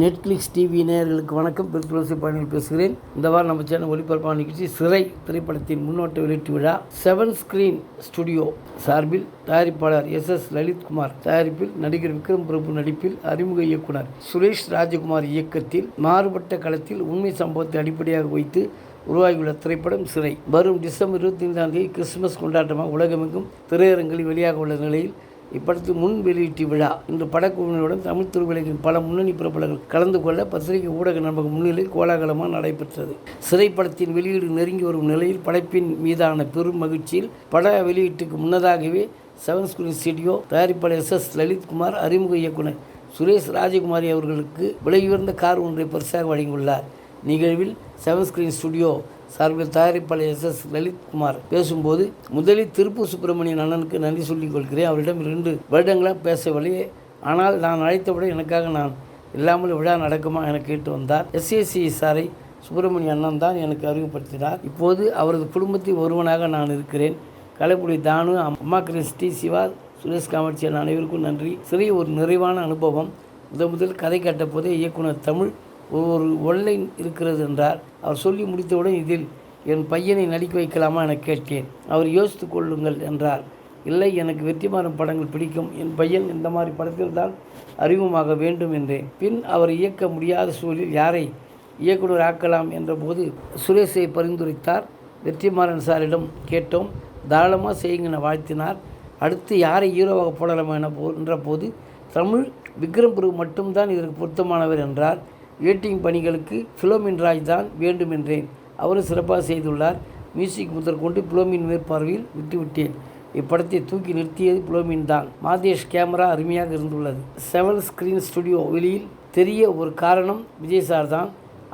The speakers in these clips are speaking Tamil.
நெட்ஃப்ளிக்ஸ் டிவி நேயர்களுக்கு வணக்கம். பிற்புலசி பயணிகள் பேசுகிறேன். இந்த வாரம் நம்ம சேனல் ஒளிபரப்பான நிகழ்ச்சி சிறை திரைப்படத்தின் முன்னோட்ட வெளியீட்டு விழா செவன் ஸ்கிரீன் ஸ்டுடியோ சார்பில் தயாரிப்பாளர் எஸ் எஸ் லலித்குமார். தயாரிப்பில் நடிகர் விக்ரம் பிரபு நடிப்பில் அறிமுக இயக்குனர் சுரேஷ் ராஜகுமார் இயக்கத்தில் மாறுபட்ட களத்தில் உண்மை சம்பவத்தை அடிப்படையாக வைத்து உருவாகியுள்ள திரைப்படம் சிறை. வரும் டிசம்பர் இருபத்தி ஐந்தாம் தேதி கிறிஸ்துமஸ் கொண்டாட்டமாக உலகமெங்கும் திரையரங்கில் வெளியாக உள்ள நிலையில் இப்படத்தின் முன் வெளியீட்டு விழா. இன்று படக்குழுவினருடன் தமிழ் திருவிழாவின் பல முன்னணி பிரபலங்கள் கலந்து கொள்ள பத்திரிகை ஊடக நண்பக முன்னிலை கோலாகலமாக நடைபெற்றது. சிறைப்படத்தின் வெளியீடு நெருங்கி வரும் நிலையில் படைப்பின் மீதான பெரும் மகிழ்ச்சியில் பட வெளியீட்டுக்கு முன்னதாகவே செவன் ஸ்கிரீன் ஸ்டுடியோ தயாரிப்பாளர் எஸ் எஸ் லலித்குமார் அறிமுக இயக்குனர் சுரேஷ் ராஜகுமாரி அவர்களுக்கு விலையுயர்ந்த கார் ஒன்றை பரிசாக வழங்கியுள்ளார். நிகழ்வில் செவன் ஸ்கிரீன் ஸ்டுடியோ சார்பில் தயாரிப்பாளர் எஸ் எஸ் லலித்குமார் பேசும்போது முதலில் திருப்பூர் சுப்பிரமணியன் அண்ணனுக்கு நன்றி சொல்லிக் கொள்கிறேன். அவரிடம் இரண்டு வருடங்களாக பேசவில்லையே ஆனால் நான் அழைத்தவுடன் எனக்காக நான் இல்லாமல் விழா நடக்குமா என கேட்டு வந்தார். எஸ்ஏசி சாரை சுப்பிரமணிய அண்ணன் தான் எனக்கு அறிமுகப்படுத்தினார். இப்போது அவரது குடும்பத்தில் ஒருவனாக நான் இருக்கிறேன். கலைப்புடி தானு அம்மா கிறிஸ்டி சிவா சுரேஷ் காமட்சி அனைவருக்கும் நன்றி. சிறிய ஒரு நிறைவான அனுபவம். முதல் முதல் கதை கட்டப்போதே இயக்குனர் தமிழ் ஒரு ஒன்லைன் இருக்கிறது என்றார். அவர் சொல்லி முடித்தவுடன் இதில் என் பையனை நடிக்க வைக்கலாமா? என கேட்டேன். அவர் யோசித்து கொள்ளுங்கள் என்றார். இல்லை எனக்கு வெற்றிமாறன் படங்கள் பிடிக்கும். என் பையன் இந்த மாதிரி படத்தில் தான் அறிமுகமாக வேண்டும் என்றேன். பின் அவர் இயக்க முடியாத சூழலில் யாரை இயக்குனர் ஆக்கலாம்? என்றபோது சுரேஷை பரிந்துரைத்தார். வெற்றிமாறன் சாரிடம் கேட்டோம். தாராளமாக செய்யுங்க என வாழ்த்தினார். அடுத்து யாரை ஹீரோவாக போடலாம்? என போ என்ற போது தமிழ் விக்ரம் பிரபு மட்டும்தான் இதற்கு பொருத்தமானவர் என்றார். எடிட்டிங் பணிகளுக்கு பிலோமின் ராஜ் தான் வேண்டும் என்றேன் அவரும் சிறப்பாக செய்துள்ளார். மியூசிக் முதற்கொண்டு புலோமின் மேற்பார்வையில் விட்டுவிட்டேன். இப்படத்தை தூக்கி நிறுத்தியது புலோமின் தான். மாதேஷ் கேமரா அருமையாக இருந்துள்ளது. செவன் ஸ்கிரீன் ஸ்டுடியோ வெளியில் தெரிய ஒரு காரணம் விஜய் சார் தான்.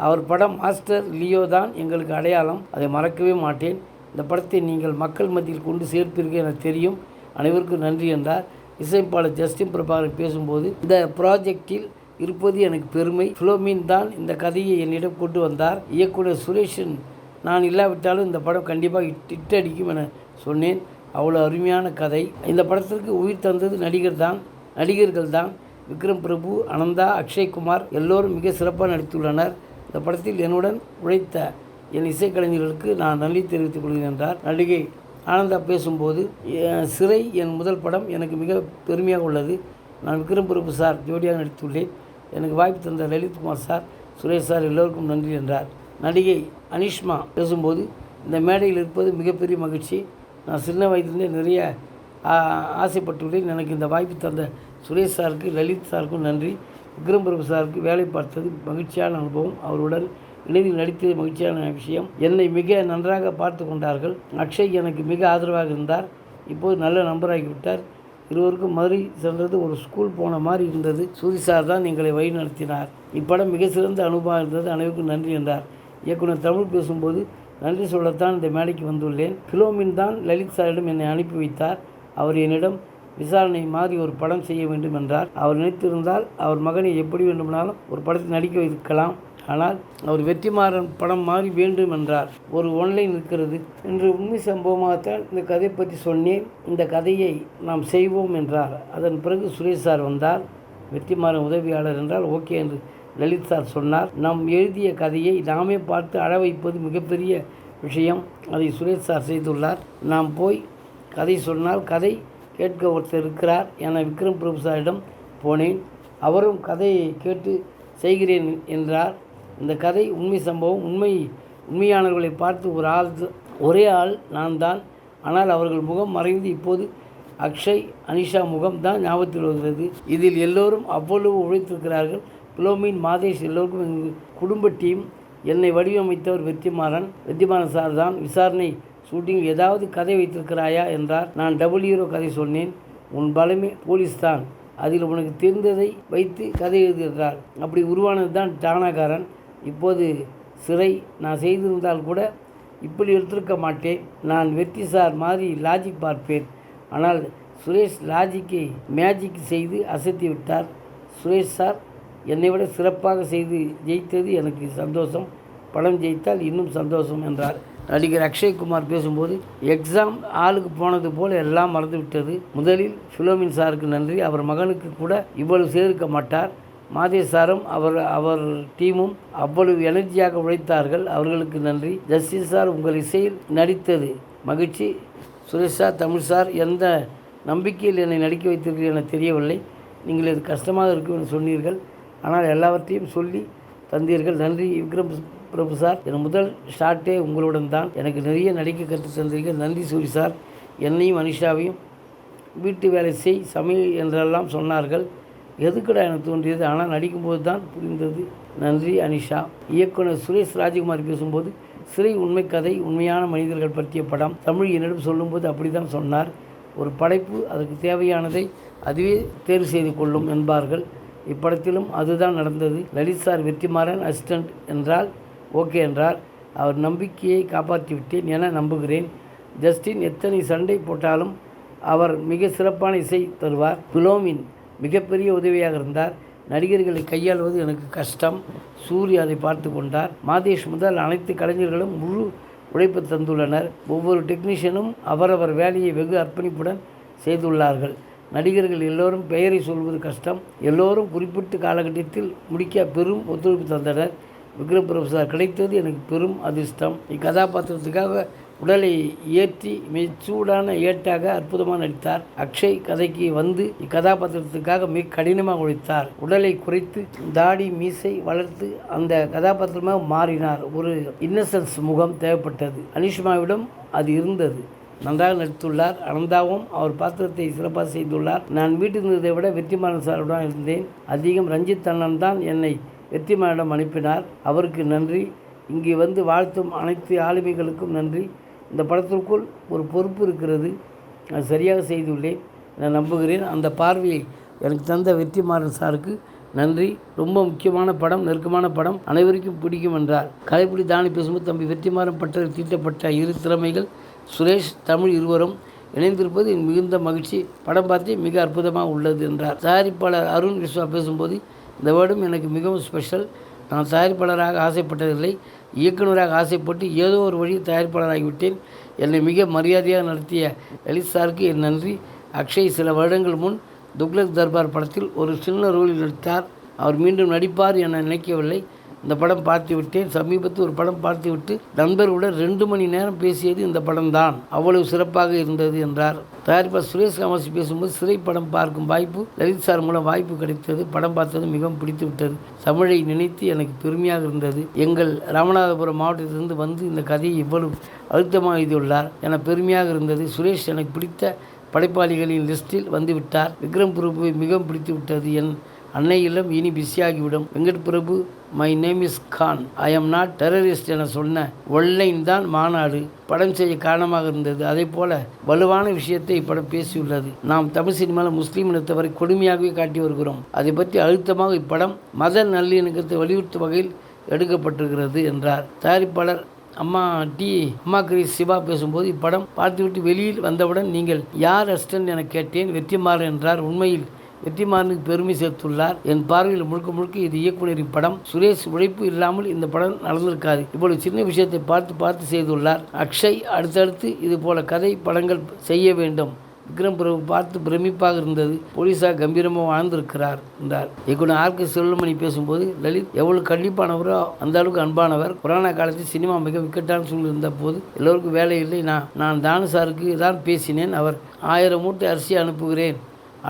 அவர் படம் மாஸ்டர் லியோ தான் எங்களுக்கு அடையாளம். அதை மறக்கவே மாட்டேன். இந்த படத்தை நீங்கள் மக்கள் மத்தியில் கொண்டு சேர்ப்பீர்கள் என தெரியும். அனைவருக்கும் நன்றி என்றார். இசைப்பாளர் ஜஸ்டின் பிரபாகரன் பேசும்போது இந்த ப்ராஜெக்டில் இருப்பது எனக்கு பெருமை. ஃபிலோமின் தான் இந்த கதையை என்னிடம் கொண்டு வந்தார். இயக்குனர் சுரேஷன் நான் இல்லாவிட்டாலும் இந்த படம் கண்டிப்பாக ஹிட் அடிக்கும் என சொன்னேன். அவ்வளோ அருமையான கதை. இந்த படத்திற்கு உயிர் தந்தது நடிகர் தான் நடிகர்கள் தான். விக்ரம் பிரபு அனந்தா அக்ஷய்குமார் எல்லோரும் மிக சிறப்பாக நடித்துள்ளனர். இந்த படத்தில் என்னுடன் உழைத்த என் இசைக்கலைஞர்களுக்கு நான் நன்றி தெரிவித்துக் கொள்கிறேன் என்றார். நடிகை ஆனந்தா பேசும்போது "என் சிறை என் முதல் படம் எனக்கு மிக பெருமையாக உள்ளது. நான் விக்ரம் பிரபு சார் ஜோடியாக நடித்துள்ளேன். எனக்கு வாய்ப்பு தந்த லலித்குமார் சார் சுரேஷ் சார் எல்லோருக்கும் நன்றி என்றார். நடிகை அனிஷ்மா பேசும்போது இந்த மேடையில் இருப்பது மிகப்பெரிய மகிழ்ச்சி. நான் சின்ன வயதிலேருந்தே நிறைய ஆசைப்பட்டுள்ளேன் எனக்கு இந்த வாய்ப்பு தந்த சுரேஷ் சாருக்கு லலித் சாருக்கும் நன்றி. விக்ரம் பிரபு சாருக்கு வேலை பார்த்தது மகிழ்ச்சியான அனுபவம். அவருடன் இணைந்து நடித்தது மகிழ்ச்சியான விஷயம். என்னை மிக நன்றாக பார்த்து கொண்டார்கள். அக்ஷய் எனக்கு மிக ஆதரவாக இருந்தார். இப்போது நல்ல நண்பராகிவிட்டார். இருவருக்கும் மதுரை சென்றது ஒரு ஸ்கூல் போன மாதிரி இருந்தது. சூரி சார் தான் எங்களை வழி நடத்தினார். இப்படம் மிக சிறந்த அனுபவம் இருந்தது. அனைவருக்கும் நன்றி என்றார். இயக்குனர் தமிழ் பேசும்போது நன்றி சொல்லத்தான் இந்த மேடைக்கு வந்துள்ளேன். கிலோமின் தான் லலித் சாரிடம் என்னை அனுப்பி வைத்தார். அவர் என்னிடம் விசாரணை மாதிரி ஒரு படம் செய்ய வேண்டும் என்றார். அவர் நினைத்திருந்தால் அவர் மகனை எப்படி வேண்டுமானாலும் ஒரு படத்தில் நடிக்க வைக்கலாம். ஆனால் அவர் வெற்றிமாறன் படம் மாறி வேண்டும் என்றார். ஒரு ஒன்லைன் இருக்கிறது என்று உண்மை சம்பவமாகத்தான் இந்த கதை பற்றி சொன்னேன். இந்த கதையை நாம் செய்வோம் என்றார். அதன் பிறகு சுரேஷ் சார் வந்தார். வெற்றிமாறன் உதவியாளர் என்றால் ஓகே என்று லலித் சார் சொன்னார். நாம் எழுதிய கதையை நாமே பார்த்து அழ வைப்பது மிகப்பெரிய விஷயம். அதை சுரேஷ் சார் செய்துள்ளார். நாம் போய் கதை சொன்னால் கதை கேட்க ஒருத்தர் இருக்கிறார் என விக்ரம் பிரபு சாரிடம் போனேன். அவரும் கதையை கேட்டு செய்கிறேன் என்றார். இந்த கதை உண்மை சம்பவம் உண்மை உண்மையானவர்களை பார்த்து ஒரு ஆள் ஒரே ஆள் நான் தான் ஆனால் அவர்கள் முகம் மறைந்து இப்போது அக்ஷய் அனிஷா முகம் தான் ஞாபகத்தில் வருகிறது. இதில் எல்லோரும் அவ்வளவு உழைத்திருக்கிறார்கள். புலோமின் மாதேஷ் எல்லோருக்கும் எங்கள் குடும்ப டீம் என்னை வடிவமைத்தவர் வெற்றிமாறன். வெற்றிமாறன் சார் தான். விசாரணை ஷூட்டிங் ஏதாவது கதை வைத்திருக்கிறாயா என்றார். நான் டபுள் ஹீரோ கதை சொன்னேன். உன் பலமே போலீஸ் தான். அதில் உனக்கு தெரிந்ததை வைத்து கதை எழுதுகிறார் அப்படி உருவானது தான் டானாகாரன் இப்போது சிறை நான் செய்திருந்தால் கூட இப்படி எடுத்திருக்க மாட்டேன். நான் வெற்றி சார் மாதிரி லாஜிக் பார்ப்பேன். ஆனால் சுரேஷ் லாஜிக்கை மேஜிக் செய்து அசத்தி விட்டார். சுரேஷ் சார் என்னை விட சிறப்பாக செய்து ஜெயித்தது எனக்கு சந்தோஷம். படம் ஜெயித்தால் இன்னும் சந்தோஷம் என்றார். நடிகர் அக்ஷய்குமார் பேசும்போது எக்ஸாம் ஆளுக்கு போனது போல் எல்லாம் மறந்துவிட்டது. முதலில் ஃபிலோமின் சாருக்கு நன்றி. அவர் மகனுக்கு கூட இவ்வளவு சேர்க்க மாட்டார். மாதேசாரும் அவர் அவர் டீமும் அவ்வளவு எனர்ஜியாக உழைத்தார்கள். அவர்களுக்கு நன்றி. ஜஸ்டிஸ் சார் உங்கள் இசையில் நடித்தது மகிழ்ச்சி. சுரேஷ் சார் தமிழ் சார் எந்த நம்பிக்கையில் என்னை நடிக்க வைத்திருக்கிறீர்கள் என தெரியவில்லை. நீங்கள் இது கஷ்டமாக இருக்கும் என்று சொன்னீர்கள். ஆனால் எல்லாவற்றையும் சொல்லி தந்தீர்கள். நன்றி. விக்ரம் பிரபு சார் என் முதல் ஷாட்டே உங்களுடன் தான். எனக்கு நிறைய நடிக்க கற்றுத் தந்தீர்கள். நன்றி சூரி சார். என்னையும் அனிஷாவையும் வீட்டு வேலை செய் சமையல் என்றெல்லாம் சொன்னார்கள். எதுக்கடா எனக்கு தோன்றியது ஆனால் நடிக்கும்போது தான் புரிந்தது. நன்றி அனிஷா. இயக்குனர் சுரேஷ் ராஜகுமார் பேசும்போது சிறை உண்மை கதை உண்மையான மனிதர்கள் பற்றிய படம். தமிழ் என்னிடம் சொல்லும்போது அப்படி தான் சொன்னார். ஒரு படைப்பு அதற்கு தேவையானதை அதுவே தேர்வு செய்து கொள்ளும் என்பார்கள். இப்படத்திலும் அதுதான் நடந்தது. லலித் சார் வெற்றிமாறன் அசிஸ்டண்ட் என்றால் ஓகே என்றார். அவர் நம்பிக்கையை காப்பாற்றிவிட்டேன் என நம்புகிறேன். ஜஸ்டின் எத்தனை சண்டை போட்டாலும் அவர் மிக சிறப்பான இசை தருவார். பிலோமின் மிகப்பெரிய உதவியாக இருந்தார். நடிகர்களை கையாள்வது எனக்கு கஷ்டம். சூர்யா அதை பார்த்து கொண்டார். மாதேஷ் முதல் அனைத்து கலைஞர்களும் முழு உழைப்பு தந்துள்ளனர். ஒவ்வொரு டெக்னீஷியனும் அவரவர் வேலையை வெகு அர்ப்பணிப்புடன் செய்துள்ளார்கள். நடிகர்கள் எல்லோரும் பெயரை சொல்வது கஷ்டம். எல்லோரும் குறிப்பிட்ட காலகட்டத்தில் முடிக்க பெரும் ஒத்துழைப்பு தந்தனர். விக்ரம் பிரபு சார் கிடைத்தது எனக்கு பெரும் அதிர்ஷ்டம். இக்கதாபாத்திரத்துக்காக உடலை ஏற்றி மிகச்சூடான ஏட்டாக அற்புதமாக நடித்தார். அக்ஷய் கதைக்கு வந்து இக்கதாபாத்திரத்துக்காக மிக கடினமாக உழைத்தார். உடலை குறைத்து தாடி மீசை வளர்த்து அந்த கதாபாத்திரமாக மாறினார். ஒரு இன்னசென்ஸ் முகம் தேவைப்பட்டது. அனிஷ்மாவிடம் அது இருந்தது. நன்றாக நடித்துள்ளார். அனந்தாவும் அவர் பாத்திரத்தை சிறப்பாக செய்துள்ளார். நான் வீட்டில் இருந்ததை விட வெற்றிமாறன் சாருடன் இருந்தேன். அதிகம் ரஞ்சித் அண்ணன் தான் என்னை வெற்றிமாறனிடம் அனுப்பினார். அவருக்கு நன்றி. இங்கே வந்து வாழ்த்தும் அனைத்து ஆளுமைகளுக்கும் நன்றி. இந்த படத்திற்குள் ஒரு பொறுப்பு இருக்கிறது. நான் சரியாக செய்துள்ளேன். நான் நம்புகிறேன். அந்த பார்வையை எனக்கு தந்த வெற்றிமாறன் சாருக்கு நன்றி. ரொம்ப முக்கியமான படம் நெருக்கமான படம். அனைவருக்கும் பிடிக்கும் என்றார். கலைப்பிடி தானி பேசும்போது தம்பி வெற்றிமாறன் பட்டத்தில் தீட்டப்பட்ட இரு திறமைகள் சுரேஷ் தமிழ் இருவரும் இணைந்திருப்பது மிகுந்த மகிழ்ச்சி. படம் பார்த்து மிக அற்புதமாக உள்ளது என்றார். தயாரிப்பாளர் அருண் விஸ்வா பேசும்போது இந்த வேர்டும் எனக்கு மிகவும் ஸ்பெஷல் நான் தயாரிப்பாளராக ஆசைப்பட்டதில்லை இயக்குநராக ஆசைப்பட்டு ஏதோ ஒரு வழி தயாரிப்பாளராகிவிட்டேன். என்னை மிக மரியாதையாக நடத்திய எலிசாருக்கு சாருக்கு என் நன்றி. அக்ஷய் சில வருடங்கள் முன் துக்லக் தர்பார் படத்தில் ஒரு சின்ன ரோலில் நடித்தார். அவர் மீண்டும் நடிப்பார் என நினைக்கவில்லை. இந்த படம் பார்த்து விட்டேன். சமீபத்தில் ஒரு படம் பார்த்துவிட்டு நண்பர்களுடன் ரெண்டு மணி நேரம் பேசியது இந்த படம் தான் அவ்வளவு சிறப்பாக இருந்தது என்றார். தயாரிப்பாளர் சுரேஷ் காமராஜ் பேசும்போது சிறை படம் பார்க்கும் வாய்ப்பு லலித் சார் மூலம் வாய்ப்பு கிடைத்தது. படம் பார்த்தது மிகவும் பிடித்து விட்டது தமிழை நினைத்து எனக்கு பெருமையாக இருந்தது. எங்கள் ராமநாதபுரம் மாவட்டத்திலிருந்து வந்து இந்த கதையை இவ்வளவு அழுத்தமாக எழுதியுள்ளார் என பெருமையாக இருந்தது. சுரேஷ் எனக்கு பிடித்த படைப்பாளிகளின் லிஸ்டில் வந்துவிட்டார் விக்ரம் பிரபுவை மிகவும் பிடித்து விட்டது என் அன்னை இல்லம் இனி பிஸியாகிவிடும். Venkat Prabhu my name is Khan I am not terrorist என சொன்ன ஒன்லைன் தான் மாநாடு படம் செய்ய காரணமாக இருந்தது. அதே போல வலுவான விஷயத்தை இப்படம் பேசியுள்ளது. நாம் தமிழ் சினிமாவில் முஸ்லீம் இனத்தவரை கொடுமையாகவே காட்டி வருகிறோம். அதை பற்றி அழுத்தமாக இப்படம் மத நல்லிணக்கத்தை வலியுறுத்தும் வகையில் எடுக்கப்பட்டிருக்கிறது என்றார். தயாரிப்பாளர் அம்மா டி. அம்மா கிரீஸ் சிவா பேசும்போது இப்படம் பார்த்துவிட்டு வெளியில் வந்தவுடன் நீங்கள் யார் அஸ்டன் என கேட்டேன். வெற்றிமாறன் என்றார். உண்மையில் வெற்றிமாறனுக்கு பெருமை சேர்த்துள்ளார். என் பார்வையில் முழுக்க முழுக்க இது இயக்குநரின் படம். சுரேஷ் உழைப்பு இல்லாமல் இந்த படம் நடந்திருக்காது. இவ்வளவு சின்ன விஷயத்தை பார்த்து பார்த்து செய்துள்ளார். அக்ஷய் அடுத்தடுத்து இது போல கதை படங்கள் செய்ய வேண்டும். விக்ரம் பிரபு பார்த்து பிரமிப்பாக இருந்தது. போலீஸாக கம்பீரமாக வாழ்ந்திருக்கிறார் என்றார். இயக்குனர் ஆர் கே செல்வமணி பேசும்போது லலித் எவ்வளவு கண்டிப்பானவரோ அந்த அளவுக்கு அன்பானவர். கொரோனா காலத்தில் சினிமா மிக விக்கட்டான சூழ்நிலை இருந்த போது எல்லோருக்கும் வேலை இல்லை. நான் நான் தானு சாருக்கு தான் பேசினேன். அவர் ஆயிரம் மூட்டை அரிசி அனுப்புகிறேன்.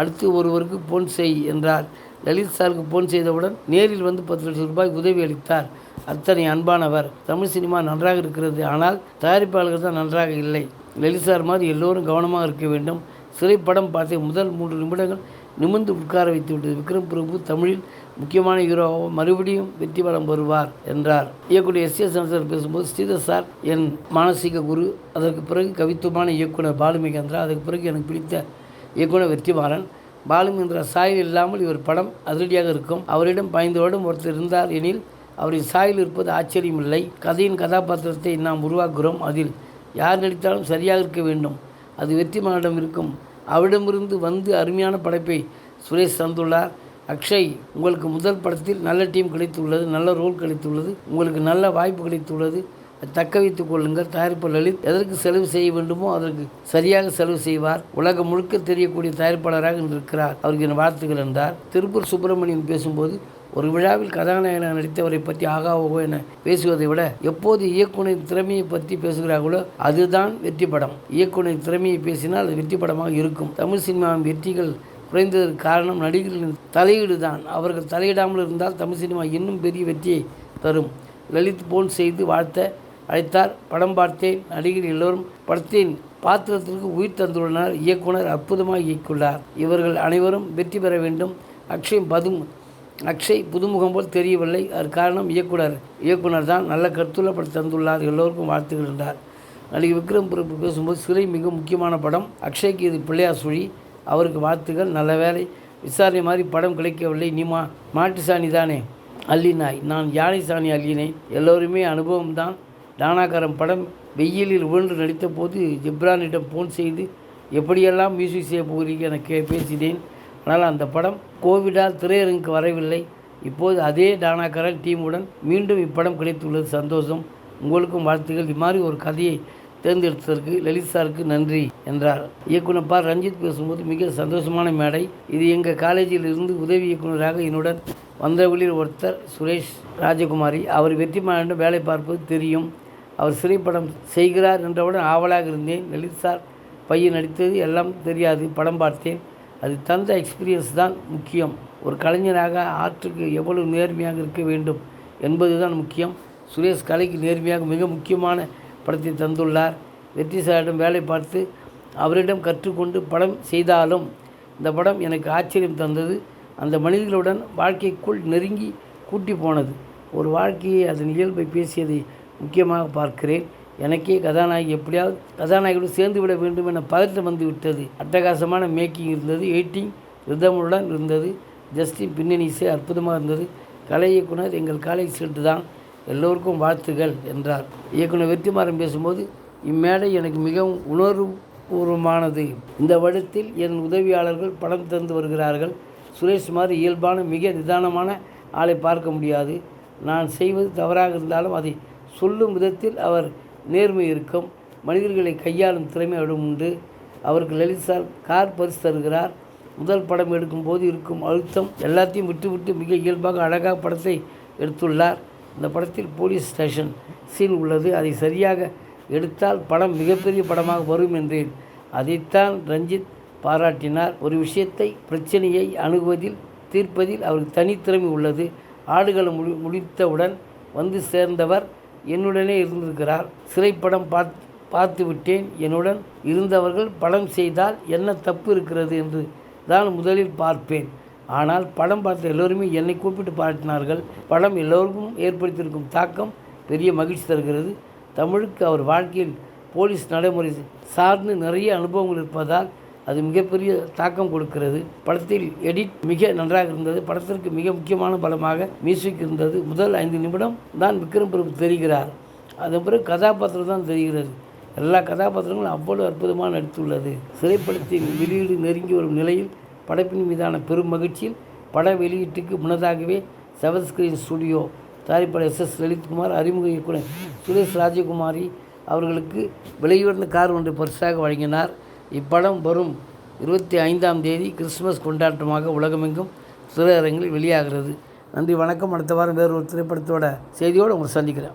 அடுத்து ஒருவருக்கு போன் செய் என்றார். லலித் சாருக்கு போன் செய்தவுடன் நேரில் வந்து பத்து லட்சம் ரூபாய் உதவி அளித்தார். அத்தனை அன்பானவர். தமிழ் சினிமா நன்றாக இருக்கிறது. ஆனால் தயாரிப்பாளர்கள் தான் நன்றாக இல்லை. லலித் சார் மாதிரி எல்லோரும் கவனமாக இருக்க வேண்டும். சிறைப்படம் பார்த்த முதல் மூன்று நிமிடங்கள் நிமிர்ந்து உட்கார வைத்து விட்டது. விக்ரம் பிரபு தமிழில் முக்கியமான ஹீரோவாக மறுபடியும் வெற்றி படம் வருவார் என்றார். இயக்குனர் எஸ். எஸ் சார் பேசும்போது ஸ்ரீதர் சார் என் மானசீக குரு அதற்கு பிறகு கவித்துவமான இயக்குனர் பாலுமகேந்திரா அதற்கு பிறகு எனக்கு பிடித்த இயக்குனர் வெற்றிமாறன் பாலும் என்ற சாயல் இல்லாமல் இவர் படம் அதிரடியாக இருக்கும். அவரிடம் பயந்து வருடம் ஒருத்தர் இருந்தார் எனில் அவரின் சாயல் இருப்பது ஆச்சரியமில்லை. கதையின் கதாபாத்திரத்தை நாம் உருவாக்குகிறோம். அதில் யார் நடித்தாலும் சரியாக இருக்க வேண்டும். அது வெற்றிமாறனிடம் இருக்கும். அவரிடமிருந்து வந்து அருமையான படைப்பை சுரேஷ் தந்துள்ளார். அக்ஷய் உங்களுக்கு முதல் படத்தில் நல்ல டீம் கிடைத்துள்ளது நல்ல ரோல் கிடைத்துள்ளது உங்களுக்கு நல்ல வாய்ப்பு கிடைத்துள்ளது. தக்க வைத்துக் கொள்ளுங்கள் தயாரிப்பு லலித் எதற்கு செலவு செய்ய வேண்டுமோ அதற்கு சரியாக செலவு செய்வார். உலகம் முழுக்க தெரியக்கூடிய தயாரிப்பாளராக இருக்கிறார். அவருக்கு என் வாழ்த்துக்கள் என்றார். திருப்பூர் சுப்பிரமணியன் பேசும்போது ஒரு விழாவில் கதாநாயகனாக நடித்தவரை பற்றி ஆகா ஓகோ என பேசுவதை விட எப்போது இயக்குனர் திறமையை பற்றி பேசுகிறார்களோ அதுதான் வெற்றி படம். இயக்குனர் திறமையை பேசினால் அது வெற்றி படமாக இருக்கும். தமிழ் சினிமாவின் வெற்றிகள் குறைந்ததற்கு காரணம் நடிகர்களின் தலையீடு தான் அவர்கள் தலையிடாமல் இருந்தால் தமிழ் சினிமா இன்னும் பெரிய வெற்றியை தரும். லலித் போன் செய்து வாழ்த்த அழைத்தார். படம் பார்த்தேன் நடிகர் எல்லோரும் படத்தின் பாத்திரத்திற்கு உயிர் தந்துள்ளனர். இயக்குனர் அற்புதமாக இயக்கியுள்ளார். இவர்கள் அனைவரும் வெற்றி பெற வேண்டும். அக்ஷய் பதும் அக்ஷய் புதுமுகம் போல் தெரியவில்லை. அது காரணம் இயக்குனர். இயக்குனர் தான் நல்ல கருத்துள்ள படம் தந்துள்ளார். எல்லோருக்கும் வாழ்த்துகள் என்றார். நடிகர் விக்ரம் பிரபு பேசும்போது சிறை மிக முக்கியமான படம். அக்ஷய்க்கு இது பிள்ளையார் சுழி. அவருக்கு வாழ்த்துகள் நல்ல வேலை விசாரணை மாதிரி படம் கிடைக்கவில்லை. நீமா மாட்டு சாணி தானே? அள்ளினாய் நான் யானை சாணி அள்ளினேன் எல்லோருமே அனுபவம்தான். டானாகரம் படம் வெயிலில் உழன்று நடித்த போது ஜிப்ரானிடம் ஃபோன் செய்து எப்படியெல்லாம் மியூசிக் செய்ய போகிறீங்க என கே பேசினேன். ஆனால் அந்த படம் கோவிடால் திரையரங்குக்கு வரவில்லை. இப்போது அதே டானாகரன் டீமுடன் மீண்டும் இப்படம் கிடைத்துள்ளது. சந்தோஷம். உங்களுக்கும் வாழ்த்துக்கள். இது மாதிரி ஒரு கதையை தேர்ந்தெடுத்ததற்கு லலித் சாருக்கு நன்றி என்றார். இயக்குனர் பா. ரஞ்சித் பேசும்போது மிக சந்தோஷமான மேடை. இது எங்கள் காலேஜில் இருந்து உதவி இயக்குனராக என்னுடன் வந்தவர்களில் ஒருத்தர் சுரேஷ் ராஜகுமாரி. அவர் வெற்றிமாறனிடம் வேலை பார்ப்பது தெரியும். அவர் சிறைப்படம் செய்கிறார் என்றவுடன் ஆவலாக இருந்தேன். லலித் சார் பையன் நடித்தது எல்லாம் தெரியாது படம் பார்த்தேன். அது தந்த எக்ஸ்பீரியன்ஸ் தான் முக்கியம். ஒரு கலைஞராக ஆற்றுக்கு எவ்வளவு நேர்மையாக இருக்க வேண்டும் என்பது தான் முக்கியம். சுரேஷ் கலைக்கு நேர்மையாக மிக முக்கியமான படத்தை தந்துள்ளார். வெற்றி சாரிடம் வேலை பார்த்து அவரிடம் கற்றுக்கொண்டு படம் செய்தாலும் இந்த படம் எனக்கு ஆச்சரியம் தந்தது. அந்த மனிதர்களுடன் வாழ்க்கைக்குள் நெருங்கி கூட்டி போனது. ஒரு வாழ்க்கையை அதன் இயல்பை பேசியதை முக்கியமாக பார்க்கிறேன். எனக்கே கதாநாயகி எப்படியாவது கதாநாயகியோடு சேர்ந்து விட வேண்டும் என பதற்றம் வந்து விட்டது. அட்டகாசமான மேக்கிங் இருந்தது எயிட்டிங் ரிதமுடன் இருந்தது ஜஸ்டின் பின்னணி இசை அற்புதமாக இருந்தது. கலை இயக்குனர் எங்கள் காலேஜ் சென்று தான் எல்லோருக்கும் வாழ்த்துகள் என்றார். இயக்குனர் வெற்றிமாறன் பேசும்போது இம்மேடை எனக்கு மிகவும் உணர்வுபூர்வமானது. இந்த வருடத்தில் என் உதவியாளர்கள் படம் தந்து வருகிறார்கள். சுரேஷ் மாதிரி இயல்பான மிக நிதானமான ஆளை பார்க்க முடியாது. நான் செய்வது தவறாக இருந்தாலும் அதை சொல்லும் விதத்தில் அவர் நேர்மை இருக்கும். மனிதர்களை கையாளும் திறமை அவரிடம் உண்டு. அவருக்கு லலித் சார் கார் பரிசு தருகிறார். முதல் படம் எடுக்கும்போது இருக்கும் அழுத்தம் எல்லாத்தையும் விட்டு விட்டு மிக இயல்பாக அழகாக படத்தை எடுத்துள்ளார். இந்த படத்தில் போலீஸ் ஸ்டேஷன் சீன் உள்ளது. அதை சரியாக எடுத்தால் படம் மிகப்பெரிய படமாக வரும் என்றேன். அதைத்தான் ரஞ்சித் பாராட்டினார். ஒரு விஷயத்தை பிரச்சனையை அணுகுவதில் தீர்ப்பதில் அவருக்கு தனித்திறமை உள்ளது. ஆடுகளை முடி முடித்தவுடன் வந்து சேர்ந்தவர் என்னுடனே இருந்திருக்கிறார். சிறைப்படம் பார்த்து பார்த்து விட்டேன் என்னுடன் இருந்தவர்கள் படம் செய்தால் என்ன தப்பு இருக்கிறது என்று தான் முதலில் பார்ப்பேன். ஆனால் படம் பார்த்த எல்லோருமே என்னை கூப்பிட்டு பாராட்டினார்கள் படம் எல்லோருக்கும் ஏற்படுத்தியிருக்கும் தாக்கம் பெரிய மகிழ்ச்சி தருகிறது. தமிழுக்கு அவர் வாழ்க்கையில் போலீஸ் நடைமுறை சார்ந்து நிறைய அனுபவங்கள் இருப்பதால் அது மிகப்பெரிய தாக்கம் கொடுக்கிறது. படத்தில் எடிட் மிக நன்றாக இருந்தது. படத்திற்கு மிக முக்கியமான பலமாக மியூசிக் இருந்தது. முதல் ஐந்து நிமிடம் தான் விக்ரம் பிரபு தெரிகிறார். அது பிறகு கதாபாத்திரம் தான் தெரிகிறது. எல்லா கதாபாத்திரங்களும் அவ்வளவு அற்புதமாக நடித்துள்ளது. திரைப்படத்தின் வெளியீடு நெருங்கி வரும் நிலையில் படைப்பின் மீதான பெரும் மகிழ்ச்சியில் பட வெளியீட்டுக்கு முன்னதாகவே செவன் ஸ்கிரீன் ஸ்டுடியோ தயாரிப்பாளர் எஸ் எஸ் லலித்குமார் அறிமுக இயக்குனர் சுரேஷ் ராஜகுமாரி அவர்களுக்கு விலையுயர்ந்த கார் ஒன்றை பரிசாக வழங்கினார். இப்படம் வரும் இருபத்தி ஐந்தாம் தேதி கிறிஸ்துமஸ் கொண்டாட்டமாக உலகமெங்கும் திரையரங்கில் வெளியாகிறது. நன்றி வணக்கம். அடுத்த வாரம் வேறு ஒரு திரைப்படத்தோட செய்தியோடு உங்களை சந்திக்கிறேன்.